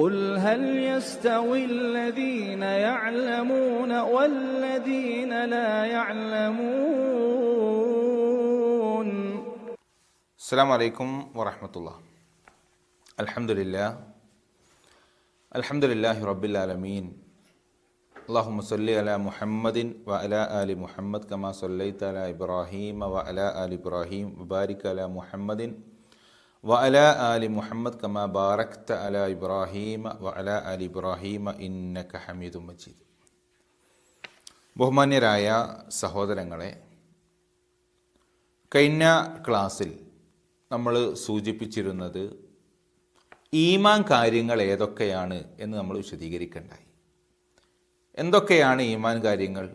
قل هل يستوي الذين يعلمون والذين لا يعلمون؟ السلام عليكم ورحمة الله. الحمد لله. الحمد لله رب العالمين. اللهم صل على محمد وعلى آل محمد كما صليت على إبراهيم وعلى آل إبراهيم وبارك على محمد അല ആലി മുഹമ്മദ് കമാ ബാറക്ത അല ഇബ്രാഹീമ വഅല അലി ഇബ്രാഹിം ഇന്നക ഹമീദു മജീദ് ബഹുമാന്യരായ സഹോദരങ്ങളെ കഴിഞ്ഞ ക്ലാസ്സിൽ നമ്മൾ സൂചിപ്പിച്ചിരുന്നത് ഈമാൻ കാര്യങ്ങൾ ഏതൊക്കെയാണ് എന്ന് നമ്മൾ വിശദീകരിക്കണ്ടായി. എന്തൊക്കെയാണ് ഈമാൻ കാര്യങ്ങൾ?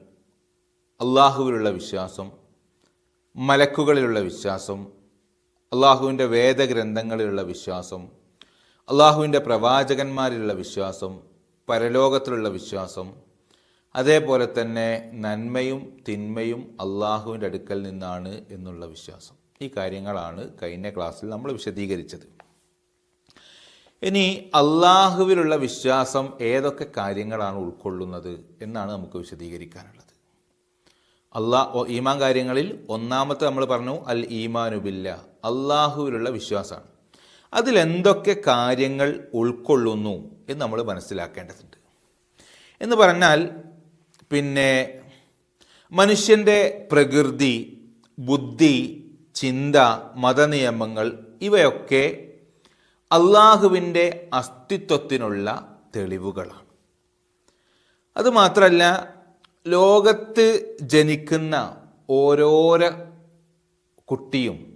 അള്ളാഹുവിലുള്ള വിശ്വാസം മലക്കുകളിലുള്ള വിശ്വാസം അള്ളാഹുവിന്റെ വേദഗ്രന്ഥങ്ങളിലുള്ള വിശ്വാസം അള്ളാഹുവിന്റെ പ്രവാചകന്മാരിലുള്ള വിശ്വാസം പരലോകത്തിലുള്ള വിശ്വാസം അതേപോലെ തന്നെ നന്മയും തിന്മയും അള്ളാഹുവിന്റെ അടുക്കൽ നിന്നാണ് എന്നുള്ള വിശ്വാസം. ഈ കാര്യങ്ങളാണ് കഴിഞ്ഞ ക്ലാസ്സിൽ നമ്മൾ വിശദീകരിച്ചത്. ഇനി അള്ളാഹുവിലുള്ള വിശ്വാസം ഏതൊക്കെ കാര്യങ്ങളാണ് ഉൾക്കൊള്ളുന്നത് എന്നാണ് നമുക്ക് വിശദീകരിക്കാനുള്ളത്. അള്ളാഹ് ഈമാൻ കാര്യങ്ങളിൽ ഒന്നാമത്തെ നമ്മൾ പറഞ്ഞു അൽ ഈമാനുബില്ല അള്ളാഹുവിലുള്ള വിശ്വാസമാണ്. അതിലെന്തൊക്കെ കാര്യങ്ങൾ ഉൾക്കൊള്ളുന്നു എന്ന് നമ്മൾ മനസ്സിലാക്കേണ്ടതുണ്ട്. എന്ന് പറഞ്ഞാൽ പിന്നെ മനുഷ്യന്റെ പ്രകൃതി ബുദ്ധി ചിന്ത മതനിയമങ്ങൾ ഇവയൊക്കെ അള്ളാഹുവിന്റെ അസ്തിത്വത്തിനുള്ള തെളിവുകളാണ്. അതുമാത്രമല്ല ലോകത്ത് ജനിക്കുന്ന ഓരോരോ കുട്ടിയും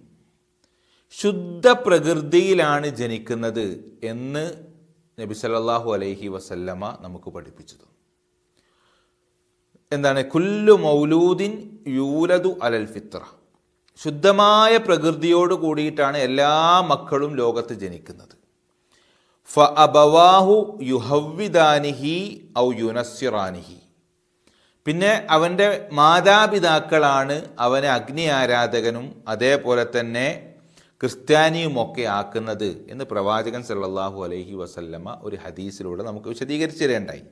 ശുദ്ധ പ്രകൃതിയിലാണ് ജനിക്കുന്നത് എന്ന് നബി സല്ലാഹു അലൈഹി വസല്ലമ നമുക്ക് പഠിപ്പിച്ചു എന്താണ്? കുല്ലു മൗലൂദിൻ യൂലതു അലൽ ഫിത്ര. ശുദ്ധമായ പ്രകൃതിയോട് കൂടിയിട്ടാണ് എല്ലാ മക്കളും ലോകത്ത് ജനിക്കുന്നത്. ഫ അബവാഹു യുഹവിദാനിഹി ഔ യുനസിറാനിഹി പിന്നെ അവന്റെ മാതാപിതാക്കളാണ് അവനെ അഗ്നി ആരാധകനും അതേപോലെ തന്നെ ക്രിസ്ത്യാനിയുമൊക്കെ ആക്കുന്നത് എന്ന് പ്രവാചകൻ സല്ലാഹു അലൈഹി വസല്ലമ ഒരു ഹദീസിലൂടെ നമുക്ക് വിശദീകരിച്ചു തരേണ്ടായി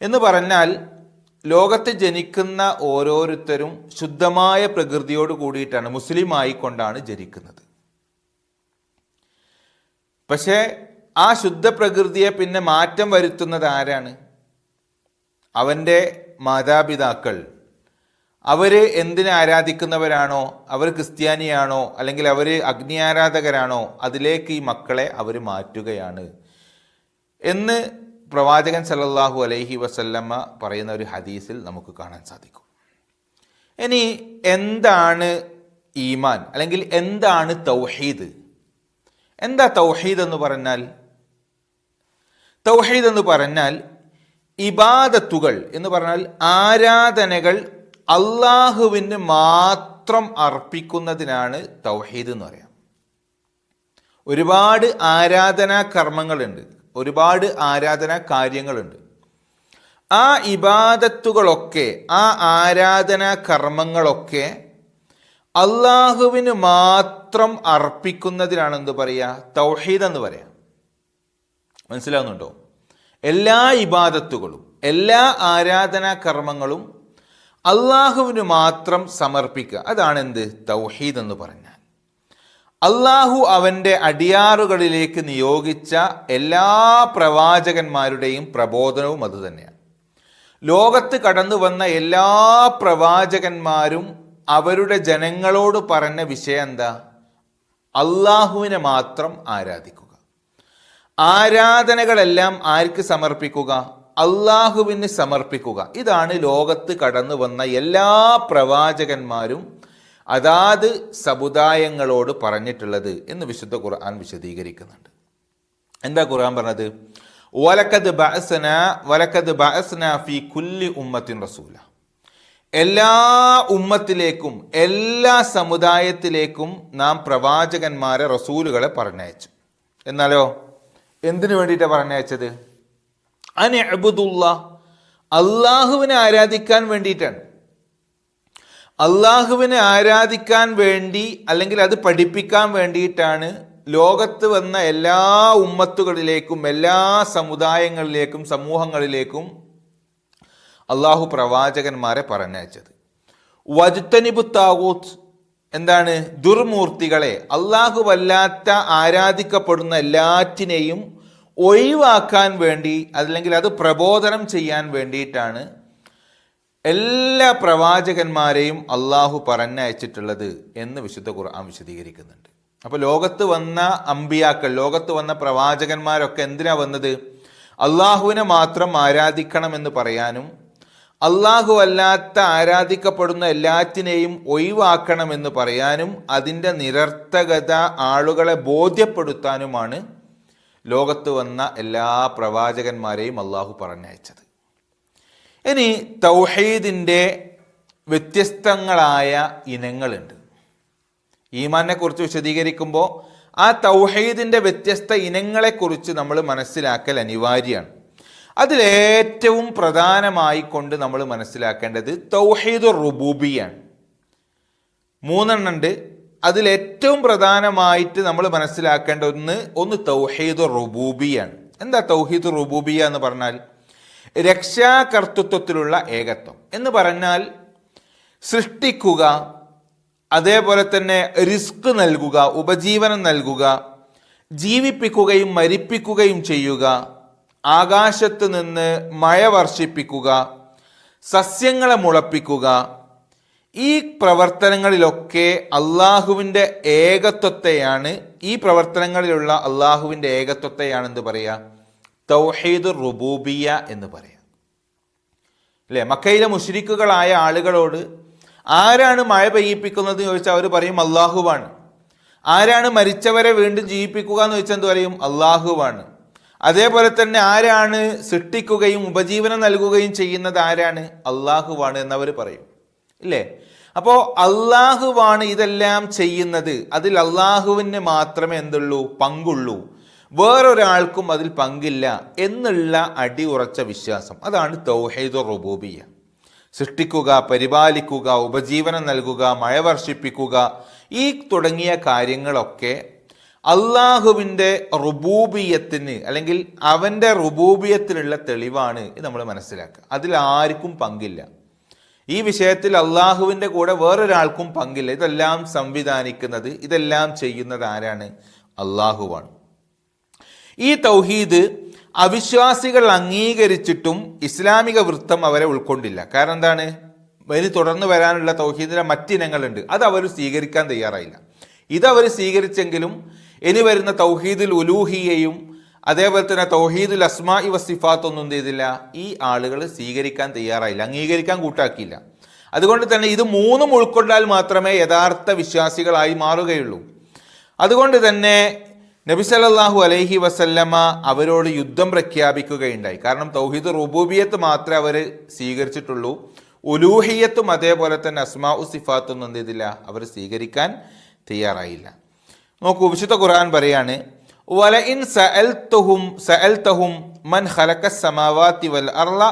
എന്ന് പറഞ്ഞാൽ ലോകത്ത് ജനിക്കുന്ന ഓരോരുത്തരും ശുദ്ധമായ പ്രകൃതിയോട് കൂടിയിട്ടാണ് മുസ്ലിം ആയിക്കൊണ്ടാണ് ജനിക്കുന്നത്. പക്ഷേ ആ ശുദ്ധ പ്രകൃതിയെ പിന്നെ മാറ്റം വരുത്തുന്നത് ആരാണ്? അവന്റെ മാതാപിതാക്കൾ അവർ എന്തിനെ ആരാധിക്കുന്നവരാണോ അവർ ക്രിസ്ത്യാനിയാണോ അല്ലെങ്കിൽ അവർ അഗ്നി ആരാധകരാണോ അതിലേക്ക് ഈ മക്കളെ അവർ മാറ്റുകയാണ് എന്ന് പ്രവാചകൻ സല്ലല്ലാഹു അലൈഹി വസല്ലമ്മ പറയുന്ന ഒരു ഹദീസിൽ നമുക്ക് കാണാൻ സാധിക്കും. ഇനി എന്താണ് ഈമാൻ? അല്ലെങ്കിൽ എന്താണ് തൗഹീദ്? എന്താ തൗഹീദ് എന്ന് പറഞ്ഞാൽ? തൗഹീദ് എന്ന് പറഞ്ഞാൽ ഇബാദത്തുകൾ എന്ന് പറഞ്ഞാൽ ആരാധനകൾ അള്ളാഹുവിന് മാത്രം അർപ്പിക്കുന്നതിനാണ് തൗഹീദ് എന്ന് പറയാം. ഒരുപാട് ആരാധനാ കർമ്മങ്ങളുണ്ട്. ഒരുപാട് ആരാധനാ കാര്യങ്ങളുണ്ട്. ആ ഇബാദത്തുകളൊക്കെ ആ ആരാധനാ കർമ്മങ്ങളൊക്കെ അള്ളാഹുവിന് മാത്രം അർപ്പിക്കുന്നതിനാണ് എന്ത് പറയുക തൗഹീദ് എന്ന് പറയാം. മനസ്സിലാവുന്നുണ്ടോ? എല്ലാ ഇബാദത്തുകളും എല്ലാ ആരാധനാ കർമ്മങ്ങളും അള്ളാഹുവിന് മാത്രം സമർപ്പിക്കുക. അതാണ് എന്ത് തൗഹീദ് എന്ന് പറഞ്ഞാൽ. അള്ളാഹു അവന്റെ അടിയാറുകളിലേക്ക് നിയോഗിച്ച എല്ലാ പ്രവാചകന്മാരുടെയും പ്രബോധനവും അതുതന്നെയാണ് ലോകത്ത് കടന്നു വന്ന എല്ലാ പ്രവാചകന്മാരും അവരുടെ ജനങ്ങളോട് പറഞ്ഞ വിഷയം എന്താ? അള്ളാഹുവിനെ മാത്രം ആരാധിക്കുക. ആരാധനകളെല്ലാം ആർക്ക് സമർപ്പിക്കുക? അള്ളാഹുവിന് സമർപ്പിക്കുക. ഇതാണ് ലോകത്ത് കടന്നു വന്ന എല്ലാ പ്രവാചകന്മാരും അതാത് സമുദായങ്ങളോട് പറഞ്ഞിട്ടുള്ളത് എന്ന് വിശുദ്ധ ഖുർആൻ വിശദീകരിക്കുന്നുണ്ട്. എന്താ ഖുർആൻ പറഞ്ഞത്? വലക്കത് ബഅസ്ന വലക്കത് ബഅസ്ന ഫി കുല്ലി ഉമ്മത്തിൻ റസൂല. എല്ലാ ഉമ്മത്തിലേക്കും എല്ലാ സമുദായത്തിലേക്കും നാം പ്രവാചകന്മാരെ റസൂലുകളെ പറഞ്ഞയച്ചു. എന്നാലോ? എന്തിനു വേണ്ടിയിട്ടാണ് പറഞ്ഞയച്ചത്? അനിഅബുദുള്ള അള്ളാഹുവിനെ ആരാധിക്കാൻ വേണ്ടിയിട്ടാണ്. അള്ളാഹുവിനെ ആരാധിക്കാൻ വേണ്ടി അല്ലെങ്കിൽ അത് പഠിപ്പിക്കാൻ വേണ്ടിയിട്ടാണ് ലോകത്ത് വന്ന എല്ലാ ഉമ്മത്തുകളിലേക്കും എല്ലാ സമുദായങ്ങളിലേക്കും സമൂഹങ്ങളിലേക്കും അള്ളാഹു പ്രവാചകന്മാരെ പറഞ്ഞയച്ചത്. വജുത്തനിബു താവൂത്ത് എന്താണ്? ദുർമൂർത്തികളെ. അള്ളാഹു വല്ലാത്ത ആരാധിക്കപ്പെടുന്ന എല്ലാറ്റിനെയും ഒഴിവാക്കാൻ വേണ്ടി അല്ലെങ്കിൽ അത് പ്രബോധനം ചെയ്യാൻ വേണ്ടിയിട്ടാണ് എല്ലാ പ്രവാചകന്മാരെയും അള്ളാഹു പറഞ്ഞയച്ചിട്ടുള്ളത് എന്ന് വിശുദ്ധ ഖുർആൻ വിശദീകരിക്കുന്നുണ്ട്. അപ്പോൾ ലോകത്ത് വന്ന അമ്പിയാക്കൾ ലോകത്ത് വന്ന പ്രവാചകന്മാരൊക്കെ എന്തിനാ വന്നത്? അള്ളാഹുവിനെ മാത്രം ആരാധിക്കണം എന്ന് പറയാനും അള്ളാഹു അല്ലാത്ത ആരാധിക്കപ്പെടുന്ന എല്ലാറ്റിനെയും ഒഴിവാക്കണമെന്ന് പറയാനും അതിന്റെ നിരർത്ഥകത ആളുകളെ ബോധ്യപ്പെടുത്താനുമാണ് ലോകത്ത് വന്ന എല്ലാ പ്രവാചകന്മാരെയും അള്ളാഹു പറഞ്ഞയച്ചത്. ഇനി തൗഹീദിന്റെ വ്യത്യസ്തങ്ങളായ ഇനങ്ങളുണ്ട്. ഈമാനെ കുറിച്ച് വിശദീകരിക്കുമ്പോൾ ആ തൗഹീദിന്റെ വ്യത്യസ്ത ഇനങ്ങളെക്കുറിച്ച് നമ്മൾ മനസ്സിലാക്കൽ അനിവാര്യമാണ്. അതിലേറ്റവും പ്രധാനമായി കൊണ്ട് നമ്മൾ മനസ്സിലാക്കേണ്ടത് തൗഹീദ് റുബൂബിയാണ്. മൂന്നെണ്ണുണ്ട് അതിലേറ്റവും പ്രധാനമായിട്ട് നമ്മൾ മനസ്സിലാക്കേണ്ട ഒന്ന് ഒന്ന് തൗഹീദ് റുബൂബിയാണ് എന്താ തൗഹീദ് റുബൂബിയ എന്ന് പറഞ്ഞാൽ? രക്ഷാകർത്തൃത്വത്തിലുള്ള ഏകത്വം. എന്ന് പറഞ്ഞാൽ സൃഷ്ടിക്കുക അതേപോലെ തന്നെ റിസ്ക് നൽകുക ഉപജീവനം നൽകുക ജീവിപ്പിക്കുകയും മരിപ്പിക്കുകയും ചെയ്യുക ആകാശത്ത് നിന്ന് മഴ വർഷിപ്പിക്കുക സസ്യങ്ങളെ മുളപ്പിക്കുക ഈ പ്രവർത്തനങ്ങളിലൊക്കെ അള്ളാഹുവിന്റെ ഏകത്വത്തെയാണ് ഈ പ്രവർത്തനങ്ങളിലുള്ള അള്ളാഹുവിന്റെ ഏകത്വത്തെയാണ് എന്ത് പറയുക തൗഹീദ് റുബൂബിയ എന്ന് പറയാം. അല്ലേ? മക്കയിലെ മുഷരിക്കുകളായ ആളുകളോട് ആരാണ് മഴ പെയ്യിപ്പിക്കുന്നത് എന്ന് ചോദിച്ചാൽ അവർ പറയും അള്ളാഹുവാണ്. ആരാണ് മരിച്ചവരെ വീണ്ടും ജീവിപ്പിക്കുക എന്ന് ചോദിച്ചാൽ എന്ത് പറയും? അള്ളാഹുവാണ്. അതേപോലെ തന്നെ ആരാണ് സൃഷ്ടിക്കുകയും ഉപജീവനം നൽകുകയും ചെയ്യുന്നത് ആരാണ്? അള്ളാഹുവാണ് എന്നവർ പറയും. ഇല്ലേ? അപ്പോൾ അള്ളാഹുവാണ് ഇതെല്ലാം ചെയ്യുന്നത്. അതിൽ അള്ളാഹുവിന് മാത്രമേ എന്തുള്ളൂ? പങ്കുള്ളൂ. വേറൊരാൾക്കും അതിൽ പങ്കില്ല എന്നുള്ള അടി ഉറച്ച വിശ്വാസം. അതാണ് തൗഹീദ് റുബൂബിയ സൃഷ്ടിക്കുക പരിപാലിക്കുക ഉപജീവനം നൽകുക മഴ വർഷിപ്പിക്കുക ഈ തുടങ്ങിയ കാര്യങ്ങളൊക്കെ അള്ളാഹുവിന്റെ റുബൂബിയത്തിന് അല്ലെങ്കിൽ അവന്റെ റുബൂബിയത്തിനുള്ള തെളിവാണ് ഇത് നമ്മൾ മനസ്സിലാക്കുക. അതിൽ ആർക്കും പങ്കില്ല. ഈ വിഷയത്തിൽ അള്ളാഹുവിന്റെ കൂടെ വേറൊരാൾക്കും പങ്കില്ല. ഇതെല്ലാം സംവിധാനിക്കുന്നത് ഇതെല്ലാം ചെയ്യുന്നത് ആരാണ്? അള്ളാഹുവാണ്. ഈ തൗഹീദ് അവിശ്വാസികൾ അംഗീകരിച്ചിട്ടും ഇസ്ലാമിക വൃത്തം അവരെ ഉൾക്കൊണ്ടില്ല. കാരണം എന്താണ്? ഇനി തുടർന്ന് വരാനുള്ള തൗഹീദിന്റെ മറ്റിനങ്ങളുണ്ട് അത് അവർ സ്വീകരിക്കാൻ തയ്യാറായില്ല. ഇതവർ സ്വീകരിച്ചെങ്കിലും ഇനി വരുന്ന തൗഹീദിൽ ഉലൂഹിയയും അതേപോലെ തന്നെ തൗഹീദുൽ അസ്മാ ഇവ സിഫാത്തൊന്നും എന്ത് ചെയ്തില്ല? ഈ ആളുകൾ സ്വീകരിക്കാൻ തയ്യാറായില്ല അംഗീകരിക്കാൻ കൂട്ടാക്കിയില്ല. അതുകൊണ്ട് തന്നെ ഇത് മൂന്നും ഉൾക്കൊണ്ടാൽ മാത്രമേ യഥാർത്ഥ വിശ്വാസികളായി മാറുകയുള്ളൂ. അതുകൊണ്ട് തന്നെ നബി സല്ലല്ലാഹു അലൈഹി വസല്ലമ അവരോട് യുദ്ധം പ്രഖ്യാപിക്കുകയുണ്ടായി. കാരണം തൗഹീദ് റുബൂബിയത്ത് മാത്രമേ അവർ സ്വീകരിച്ചിട്ടുള്ളൂ. ഉലൂഹിയത്തും അതേപോലെ തന്നെ അസ്മാ ഉ സിഫാത്തൊന്നും എന്ത് ചെയ്തില്ല? അവർ സ്വീകരിക്കാൻ തയ്യാറായില്ല. നോക്കൂ വിശുദ്ധ ഖുർആൻ പറയാണ് സഅൽതുഹും സഅൽതഹും മൻ വൽ അർള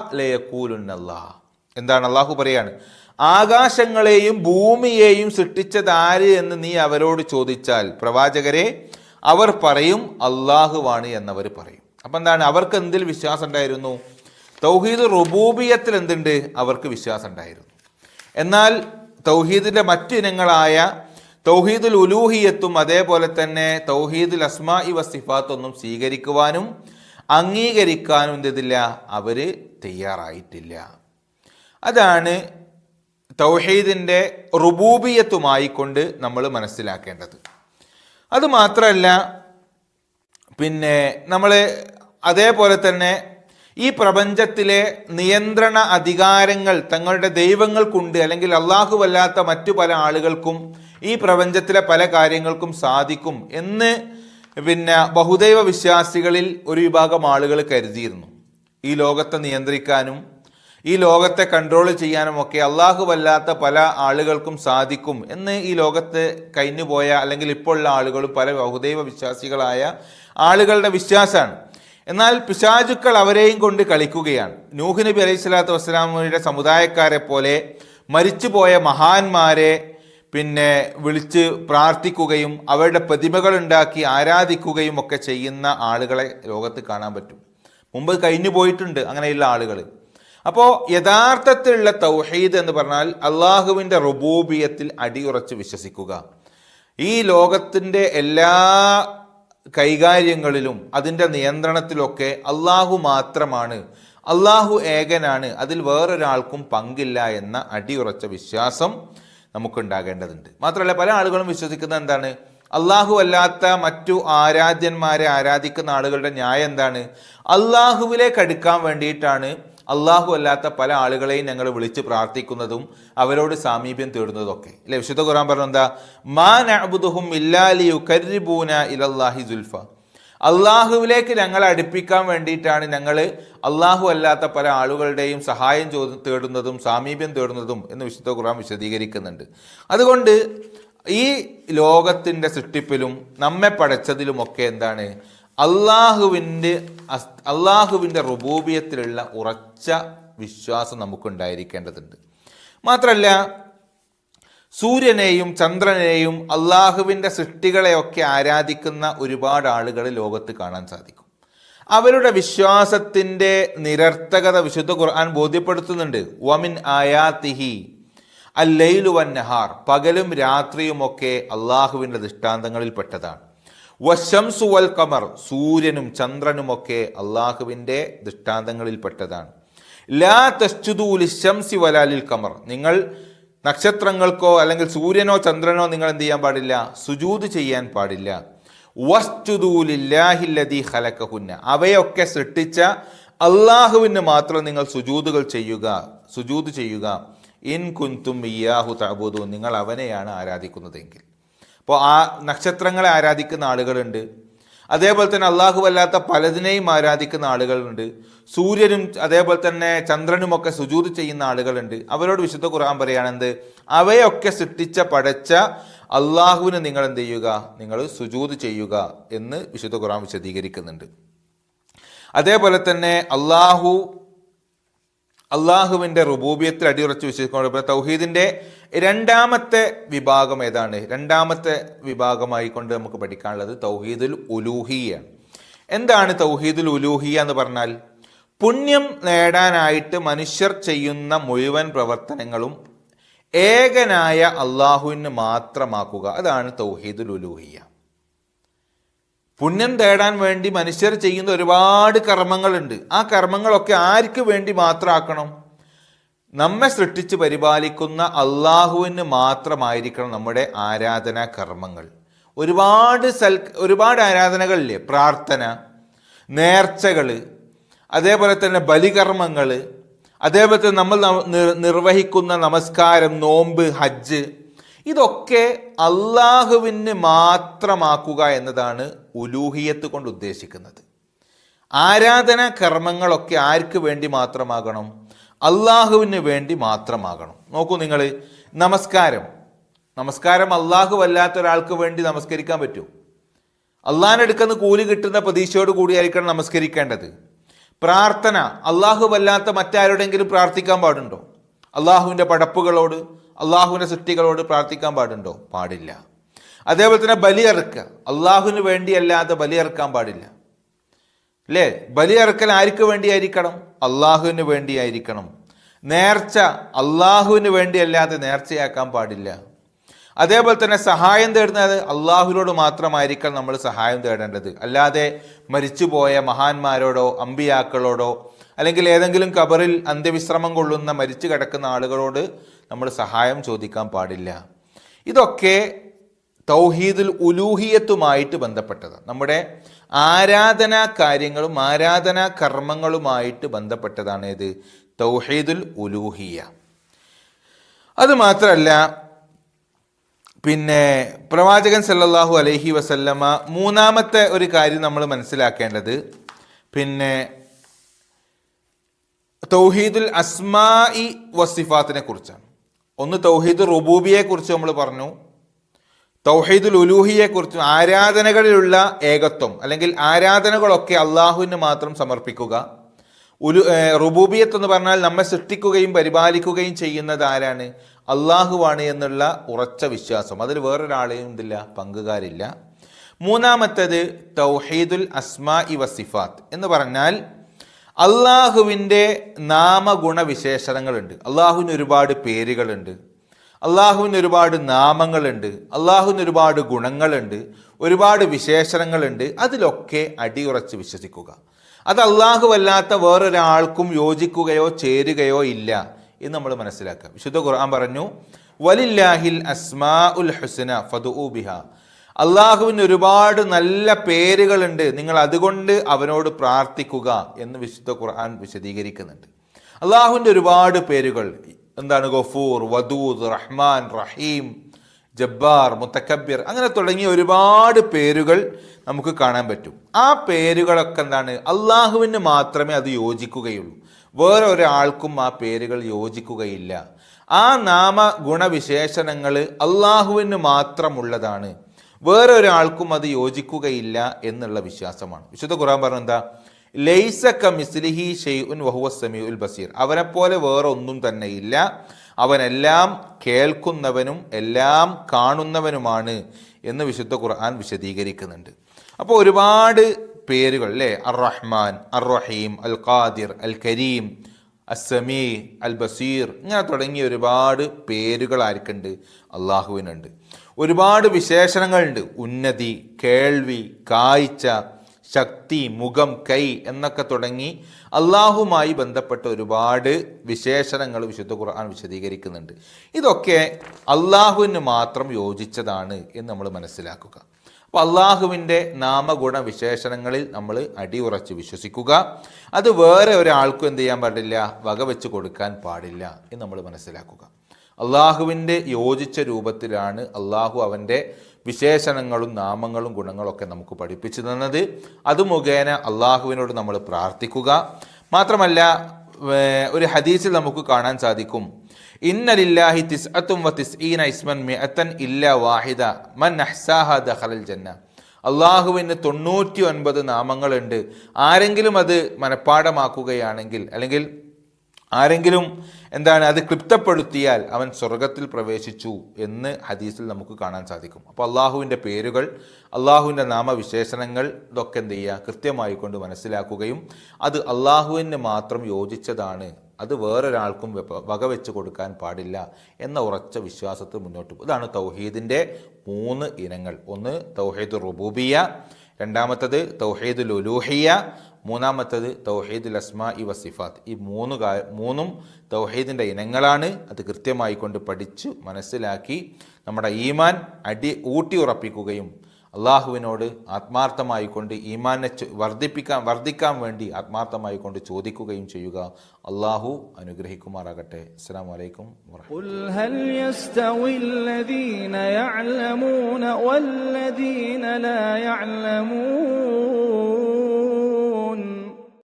എന്താണ് അള്ളാഹു പറയാണ്? ആകാശങ്ങളെയും ഭൂമിയെയും സൃഷ്ടിച്ചത് ആര് എന്ന് നീ അവരോട് ചോദിച്ചാൽ പ്രവാചകരെ അവർ പറയും അള്ളാഹുവാണ് എന്നവർ പറയും. അപ്പം എന്താണ്? അവർക്ക് എന്തിൽ വിശ്വാസം ഉണ്ടായിരുന്നു തൗഹീദ് റുബൂബിയത്തിൽ എന്തുണ്ട്? അവർക്ക് വിശ്വാസം ഉണ്ടായിരുന്നു എന്നാൽ തൗഹീദിന്റെ മറ്റു ഇനങ്ങളായ തൗഹീദുൽ ഉലൂഹിയത്തും അതേപോലെ തന്നെ തൗഹീദുൽ അസ്മാ ഇവ സിഫാത്തൊന്നും സ്വീകരിക്കുവാനും അംഗീകരിക്കാനും എന്തില്ല അവർ തയ്യാറായിട്ടില്ല. അതാണ് തൗഹീദിന്റെ റുബൂബിയത്തുമായിക്കൊണ്ട് നമ്മൾ മനസ്സിലാക്കേണ്ടത്. അത് മാത്രമല്ല പിന്നെ നമ്മൾ അതേപോലെ തന്നെ ഈ പ്രപഞ്ചത്തിലെ നിയന്ത്രണ അധികാരങ്ങൾ തങ്ങളുടെ ദൈവങ്ങൾക്കുണ്ട് അല്ലെങ്കിൽ അല്ലാഹുവല്ലാത്ത മറ്റു പല ആളുകൾക്കും ഈ പ്രപഞ്ചത്തിലെ പല കാര്യങ്ങൾക്കും സാധിക്കും എന്ന് പിന്നെ ബഹുദൈവ വിശ്വാസികളിൽ ഒരു വിഭാഗം ആളുകൾ കരുതിയിരുന്നു. ഈ ലോകത്തെ നിയന്ത്രിക്കാനും ഈ ലോകത്തെ കൺട്രോൾ ചെയ്യാനും ഒക്കെ അല്ലാഹുവല്ലാത്ത പല ആളുകൾക്കും സാധിക്കും എന്ന് ഈ ലോകത്ത് കഴിഞ്ഞുപോയ അല്ലെങ്കിൽ ഇപ്പോൾ ഉള്ള ആളുകളും പല ബഹുദൈവ വിശ്വാസികളായ ആളുകളുടെ വിശ്വാസമാണ്. എന്നാൽ പിശാചുക്കൾ അവരെയും കൊണ്ട് കളിക്കുകയാണ്. നൂഹ് നബി അലൈഹി സ്വലാത്തു വസ്സലാമയുടെ സമുദായക്കാരെ പോലെ മരിച്ചുപോയ മഹാന്മാരെ പിന്നെ വിളിച്ച് പ്രാർത്ഥിക്കുകയും അവരുടെ പ്രതിമകൾ ഉണ്ടാക്കി ആരാധിക്കുകയും ഒക്കെ ചെയ്യുന്ന ആളുകളെ ലോകത്ത് കാണാൻ പറ്റും. മുമ്പ് കഴിഞ്ഞു പോയിട്ടുണ്ട് അങ്ങനെയുള്ള ആളുകൾ അപ്പോൾ യഥാർത്ഥത്തിലുള്ള തൗഹീദ് എന്ന് പറഞ്ഞാൽ അള്ളാഹുവിന്റെ റുബൂബിയത്തിൽ അടിയുറച്ച് വിശ്വസിക്കുക. ഈ ലോകത്തിന്റെ എല്ലാ കൈകാര്യങ്ങളിലും അതിന്റെ നിയന്ത്രണത്തിലൊക്കെ അള്ളാഹു മാത്രമാണ്. അള്ളാഹു ഏകനാണ്. അതിൽ വേറൊരാൾക്കും പങ്കില്ല എന്ന അടിയുറച്ച വിശ്വാസം നമുക്കുണ്ടാകേണ്ടതുണ്ട്. മാത്രമല്ല പല ആളുകളും വിശ്വസിക്കുന്നത് എന്താണ്? അള്ളാഹു അല്ലാത്ത മറ്റു ആരാധ്യന്മാരെ ആരാധിക്കുന്ന ആളുകളുടെ ന്യായം എന്താണ്? അള്ളാഹുവിലേക്ക് അടുക്കാൻ വേണ്ടിയിട്ടാണ് അള്ളാഹു അല്ലാത്ത പല ആളുകളെയും ഞങ്ങൾ വിളിച്ച് പ്രാർത്ഥിക്കുന്നതും അവരോട് സാമീപ്യം തേടുന്നതൊക്കെ അല്ലെ വിശുദ്ധ ഖുറാൻ പറഞ്ഞെന്താ? മാ നഅബുദുഹും ഇല്ലാലി യുകർരിബൂന ഇലല്ലാഹി സുൽഫ. അള്ളാഹുവിലേക്ക് ഞങ്ങളെ അടുപ്പിക്കാൻ വേണ്ടിയിട്ടാണ് ഞങ്ങൾ അള്ളാഹു അല്ലാത്ത പല ആളുകളുടെയും സഹായം ചോ തേടുന്നതും സാമീപ്യം തേടുന്നതും എന്ന് വിശുദ്ധ ഖുർആൻ വിശദീകരിക്കുന്നുണ്ട്. അതുകൊണ്ട് ഈ ലോകത്തിന്റെ സൃഷ്ടിപ്പിലും നമ്മെ പടച്ചതിലുമൊക്കെ എന്താണ്? അള്ളാഹുവിന്റെ അള്ളാഹുവിന്റെ റുബൂബിയത്തിലുള്ള ഉറച്ച വിശ്വാസം നമുക്കുണ്ടായിരിക്കേണ്ടതുണ്ട്. മാത്രമല്ല സൂര്യനെയും ചന്ദ്രനെയും അള്ളാഹുവിന്റെ സൃഷ്ടികളെയൊക്കെ ആരാധിക്കുന്ന ഒരുപാട് ആളുകൾ ലോകത്ത് കാണാൻ സാധിക്കും. അവരുടെ വിശ്വാസത്തിന്റെ നിരർത്ഥകത വിശുദ്ധ ഖുർആൻ ബോധ്യപ്പെടുത്തുന്നുണ്ട്. വമിൻ ആയാതിഹി അല്ലൈലു വൻ നഹാർ പകലും രാത്രിയുമൊക്കെ അള്ളാഹുവിന്റെ ദൃഷ്ടാന്തങ്ങളിൽപ്പെട്ടതാണ് വശംസു വൽ കമർ സൂര്യനും ചന്ദ്രനുമൊക്കെ അള്ളാഹുവിന്റെ ദൃഷ്ടാന്തങ്ങളിൽപ്പെട്ടതാണ് ലാ തസ്ജുദൂലി ശംസി വലാലിൽ കമർ നിങ്ങൾ നക്ഷത്രങ്ങൾക്കോ അല്ലെങ്കിൽ സൂര്യനോ ചന്ദ്രനോ നിങ്ങൾ എന്ത് ചെയ്യാൻ പാടില്ല? സുജൂത് ചെയ്യാൻ പാടില്ല. വസ്തുദൂലില്ലാഹില്ലതി ഹലക്കഹുന്ന അവയൊക്കെ സൃഷ്ടിച്ച അള്ളാഹുവിന് മാത്രം നിങ്ങൾ സുജൂതുകൾ ചെയ്യുക സുജൂത് ചെയ്യുക. ഇൻ കുന്തും ഇയാഹു തബൂതു നിങ്ങൾ അവനെയാണ് ആരാധിക്കുന്നതെങ്കിൽ. അപ്പോൾ ആ നക്ഷത്രങ്ങളെ ആരാധിക്കുന്ന ആളുകളുണ്ട്. അതേപോലെ തന്നെ അള്ളാഹു അല്ലാത്ത പലതിനെയും ആരാധിക്കുന്ന ആളുകളുണ്ട്. സൂര്യനും അതേപോലെ തന്നെ ചന്ദ്രനുമൊക്കെ സുജൂത് ചെയ്യുന്ന ആളുകളുണ്ട്. അവരോട് വിശുദ്ധ ഖുർആൻ പറയുകയാണെന്ത് അവയൊക്കെ സൃഷ്ടിച്ച പടച്ച അള്ളാഹുവിന് നിങ്ങൾ എന്ത് ചെയ്യുക? നിങ്ങൾ സുജൂത് ചെയ്യുക എന്ന് വിശുദ്ധ ഖുർആൻ വിശദീകരിക്കുന്നുണ്ട്. അതേപോലെ തന്നെ അള്ളാഹു അള്ളാഹുവിന്റെ റുബൂബിയത്തിൽ അടിയുറച്ച് വിശ്വസിക്കുമ്പോൾ തൗഹീദിന്റെ രണ്ടാമത്തെ വിഭാഗം ഏതാണ്? രണ്ടാമത്തെ വിഭാഗമായി കൊണ്ട് നമുക്ക് പഠിക്കാനുള്ളത് തൗഹീദുൽ ഉലൂഹിയാണ് എന്താണ് തൗഹീദുൽ ഉലൂഹിയ എന്ന് പറഞ്ഞാൽ? പുണ്യം നേടാനായിട്ട് മനുഷ്യർ ചെയ്യുന്ന മുഴുവൻ പ്രവർത്തനങ്ങളും ഏകനായ അള്ളാഹുവിന് മാത്രമാക്കുക. അതാണ് തൗഹീദുൽ ഉലൂഹിയ. പുണ്യം തേടാൻ വേണ്ടി മനുഷ്യർ ചെയ്യുന്ന ഒരുപാട് കർമ്മങ്ങളുണ്ട്. ആ കർമ്മങ്ങളൊക്കെ ആർക്ക് വേണ്ടി മാത്രമാക്കണം നമ്മെ സൃഷ്ടിച്ച് പരിപാലിക്കുന്ന അള്ളാഹുവിന് മാത്രമായിരിക്കണം നമ്മുടെ ആരാധനാ കർമ്മങ്ങൾ. ഒരുപാട് സൽ ഒരുപാട് ആരാധനകളില്ലേ? പ്രാർത്ഥന നേർച്ചകൾ അതേപോലെ തന്നെ ബലികർമ്മങ്ങൾ അതേപോലെ തന്നെ നമ്മൾ നിർവഹിക്കുന്ന നമസ്കാരം നോമ്പ് ഹജ്ജ് ഇതൊക്കെ അള്ളാഹുവിന് മാത്രമാക്കുക എന്നതാണ് ഉലൂഹിയത്ത് കൊണ്ട് ഉദ്ദേശിക്കുന്നത്. ആരാധന കർമ്മങ്ങളൊക്കെ ആർക്ക് വേണ്ടി മാത്രമാകണം? അള്ളാഹുവിന് വേണ്ടി മാത്രമാകണം. നോക്കൂ നിങ്ങൾ നമസ്കാരം. നമസ്കാരം അള്ളാഹു അല്ലാത്ത ഒരാൾക്ക് വേണ്ടി നമസ്കരിക്കാൻ പറ്റുമോ അള്ളാഹിനെടുക്കുന്ന കൂലി കിട്ടുന്ന പ്രതീക്ഷയോട് കൂടിയായിരിക്കണം നമസ്കരിക്കേണ്ടത്. പ്രാർത്ഥന അള്ളാഹു വല്ലാത്ത മറ്റാരോടെങ്കിലും പ്രാർത്ഥിക്കാൻ പാടുണ്ടോ? അള്ളാഹുവിന്റെ പടപ്പുകളോട് അള്ളാഹുവിന്റെ സൃഷ്ടികളോട് പ്രാർത്ഥിക്കാൻ പാടുണ്ടോ? പാടില്ല. അതേപോലെ തന്നെ ബലിയറുക്കുക. അള്ളാഹുവിന് വേണ്ടിയല്ലാതെ ബലിയറുക്കാൻ പാടില്ല. അല്ലേ ബലിയറുക്കൽ ആർക്ക് വേണ്ടിയായിരിക്കണം? അള്ളാഹുവിന് വേണ്ടിയായിരിക്കണം. നേർച്ച അള്ളാഹുവിന് വേണ്ടിയല്ലാതെ നേർച്ചയാക്കാൻ പാടില്ല. അതേപോലെ തന്നെ സഹായം തേടുന്നത് അള്ളാഹുവിനോട് മാത്രമായിരിക്കണം നമ്മൾ സഹായം തേടേണ്ടത്. അല്ലാതെ മരിച്ചുപോയ മഹാന്മാരോടോ അമ്പിയാക്കളോടോ അല്ലെങ്കിൽ ഏതെങ്കിലും കബറിൽ അന്ത്യവിശ്രമം കൊള്ളുന്ന മരിച്ചു കിടക്കുന്ന ആളുകളോട് നമ്മൾ സഹായം ചോദിക്കാൻ പാടില്ല. ഇതൊക്കെ തൗഹീദുൽ ഉലൂഹിയത്തുമായിട്ട് ബന്ധപ്പെട്ടത്. നമ്മുടെ ആരാധനാ കാര്യങ്ങളും ആരാധനാ കർമ്മങ്ങളുമായിട്ട് ബന്ധപ്പെട്ടതാണ് ഇത് തൗഹീദുൽ ഉലൂഹിയ. അത് മാത്രമല്ല പിന്നെ പ്രവാചകൻ സല്ലല്ലാഹു അലൈഹി വസല്ലമ മൂന്നാമത്തെ ഒരു കാര്യം നമ്മൾ മനസ്സിലാക്കേണ്ടത് പിന്നെ തൗഹീദുൽ അസ്മായി വസിഫാത്തിനെ കുറിച്ചാണ്. ഒന്ന് തൗഹീദ് റുബൂബിയെ കുറിച്ച് നമ്മൾ പറഞ്ഞു തൗഹീദുൽ ഉലൂഹിയെക്കുറിച്ചും ആരാധനകളിലുള്ള ഏകത്വം അല്ലെങ്കിൽ ആരാധനകളൊക്കെ അള്ളാഹുവിന് മാത്രം സമർപ്പിക്കുക. ഉലു റുബൂബിയത്ത് എന്ന് പറഞ്ഞാൽ നമ്മെ സൃഷ്ടിക്കുകയും പരിപാലിക്കുകയും ചെയ്യുന്നത് ആരാണ്? അള്ളാഹുവാണ് എന്നുള്ള ഉറച്ച വിശ്വാസം. അതിൽ വേറൊരാളെയും ഇതില്ല പങ്കുകാരില്ല. മൂന്നാമത്തേത് തൗഹീദുൽ അസ്മാ ഇ വസിഫാത്ത് എന്ന് പറഞ്ഞാൽ അള്ളാഹുവിന്റെ നാമഗുണവിശേഷണങ്ങളുണ്ട്. അള്ളാഹുവിന് ഒരുപാട് പേരുകളുണ്ട്. അള്ളാഹുവിന് ഒരുപാട് നാമങ്ങളുണ്ട് അള്ളാഹുവിന് ഒരുപാട് ഗുണങ്ങളുണ്ട് ഒരുപാട് വിശേഷണങ്ങളുണ്ട്. അതിലൊക്കെ അടിയുറച്ച് വിശ്വസിക്കുക. അത് അല്ലാത്ത വേറൊരാൾക്കും യോജിക്കുകയോ ചേരുകയോ ഇല്ല എന്ന് നമ്മൾ മനസ്സിലാക്കുക. വിശുദ്ധ ഖുർആൻ പറഞ്ഞു വലില്ലാഹിൽ അസ്മാ ഉൽ ഹുസന ഫതു ബിഹ. അള്ളാഹുവിന് ഒരുപാട് നല്ല പേരുകളുണ്ട്. നിങ്ങൾ അതുകൊണ്ട് അവനോട് പ്രാർത്ഥിക്കുക എന്ന് വിശുദ്ധ ഖുർആൻ വിശദീകരിക്കുന്നുണ്ട്. അള്ളാഹുവിന്റെ ഒരുപാട് പേരുകൾ എന്താണ് ഗഫൂർ വദൂദ് റഹ്മാൻ റഹീം ജബ്ബാർ മുത്തക്കബിർ അങ്ങനെ തുടങ്ങിയ ഒരുപാട് പേരുകൾ നമുക്ക് കാണാൻ പറ്റും. ആ പേരുകളൊക്കെ എന്താണ്? അള്ളാഹുവിന് മാത്രമേ അത് യോജിക്കുകയുള്ളൂ. വേറെ ഒരാൾക്കും ആ പേരുകൾ യോജിക്കുകയില്ല. ആ നാമ ഗുണവിശേഷണങ്ങൾ അള്ളാഹുവിന് മാത്രമുള്ളതാണ്. വേറെ ഒരാൾക്കും അത് യോജിക്കുകയില്ല എന്നുള്ള വിശ്വാസമാണ്. വിശുദ്ധ ഖുറാൻ പറഞ്ഞ എന്താ ലൈസക്ക മിസ്ലിഹി ഷെയ്ഉൻ വഹുവ സമീഉൽ ബസീർ. അവനെപ്പോലെ വേറെ ഒന്നും തന്നെ ഇല്ല. അവനെല്ലാം കേൾക്കുന്നവനും എല്ലാം കാണുന്നവനുമാണ് എന്ന് വിശുദ്ധ ഖുർആൻ വിശദീകരിക്കുന്നുണ്ട്. അപ്പോൾ ഒരുപാട് പേരുകൾ അല്ലേ? അർ റഹ്മാൻ അർ റഹീം അൽ ഖാദിർ അൽ കരീം അസമീ അൽ ബസീർ ഇങ്ങനെ തുടങ്ങിയ ഒരുപാട് പേരുകൾ ആർക്കുണ്ട് അള്ളാഹുവിനുണ്ട്. ഒരുപാട് വിശേഷണങ്ങളുണ്ട്. ഉന്നതി കേൾവി കാഴ്ച ശക്തി മുഖം കൈ എന്നൊക്കെ തുടങ്ങി അള്ളാഹുമായി ബന്ധപ്പെട്ട ഒരുപാട് വിശേഷണങ്ങൾ വിശുദ്ധ ഖുർആൻ വിശദീകരിക്കുന്നുണ്ട്. ഇതൊക്കെ അള്ളാഹുവിന് മാത്രം യോജിച്ചതാണ് എന്ന് നമ്മൾ മനസ്സിലാക്കുക. അപ്പോൾ അള്ളാഹുവിന്റെ നാമഗുണ വിശേഷണങ്ങളിൽ നമ്മൾ അടിയുറച്ച് വിശ്വസിക്കുക. അത് വേറെ ഒരാൾക്കും എന്ത് ചെയ്യാൻ പാടില്ല വകവെച്ച് കൊടുക്കാൻ പാടില്ല എന്ന് നമ്മൾ മനസ്സിലാക്കുക. അള്ളാഹുവിന്റെ യോജിച്ച രൂപത്തിലാണ് അള്ളാഹു അവന്റെ വിശേഷണങ്ങളും നാമങ്ങളും ഗുണങ്ങളൊക്കെ നമുക്ക് പഠിപ്പിച്ചു തന്നത്. അത് മുഖേന അള്ളാഹുവിനോട് നമ്മൾ പ്രാർത്ഥിക്കുക. മാത്രമല്ല ഒരു ഹദീസിൽ നമുക്ക് കാണാൻ സാധിക്കും. ഇന്നലില്ലാഹി തിസ് അത്തും വ തിസ്ഈന ഇസ്മൻ മിഅത്തൻ ഇല്ല വാഹിദ മൻ അഹ്സാഹ ദഹലൽ ജന്ന. അള്ളാഹുവിന് തൊണ്ണൂറ്റി ഒൻപത് നാമങ്ങളുണ്ട്. ആരെങ്കിലും അത് മനഃപ്പാടമാക്കുകയാണെങ്കിൽ അല്ലെങ്കിൽ ആരെങ്കിലും എന്താണ് അത് ക്ലിപ്തപ്പെടുത്തിയാൽ അവൻ സ്വർഗത്തിൽ പ്രവേശിച്ചു എന്ന് ഹദീസിൽ നമുക്ക് കാണാൻ സാധിക്കും. അപ്പോൾ അള്ളാഹുവിന്റെ പേരുകൾ അള്ളാഹുവിന്റെ നാമവിശേഷണങ്ങൾ ഇതൊക്കെ എന്ത് ചെയ്യുക? കൃത്യമായി കൊണ്ട് മനസ്സിലാക്കുകയും അത് അള്ളാഹുവിന് മാത്രം യോജിച്ചതാണ്. അത് വേറൊരാൾക്കും വകവെച്ച് കൊടുക്കാൻ പാടില്ല എന്ന ഉറച്ച വിശ്വാസത്തിൽ മുന്നോട്ട് പോകും ഇതാണ് തൗഹീദിന്റെ മൂന്ന് ഇനങ്ങൾ. ഒന്ന് തൗഹീദ് റുബൂബിയ രണ്ടാമത്തത് തൗഹീദുൽ ഉലൂഹിയ മൂന്നാമത്തത് തൗഹീദുൽ അസ്മാ ഇ വസിഫാത്ത് ഈ മൂന്ന് കാ മൂന്നും തൗഹീദിന്റെ ഇനങ്ങളാണ് അത് കൃത്യമായി കൊണ്ട് പഠിച്ച് മനസ്സിലാക്കി നമ്മുടെ ഈമാൻ അടി ഊട്ടി ഉറപ്പിക്കുകയും അള്ളാഹുവിനോട് ആത്മാർത്ഥമായി കൊണ്ട് ഈമാനെ വർദ്ധിപ്പിക്കാൻ വർദ്ധിക്കാൻ വേണ്ടി ആത്മാർത്ഥമായി കൊണ്ട് ചോദിക്കുകയും ചെയ്യുക. അള്ളാഹു അനുഗ്രഹിക്കുമാറാകട്ടെ. അസ്സാം വലൈക്കും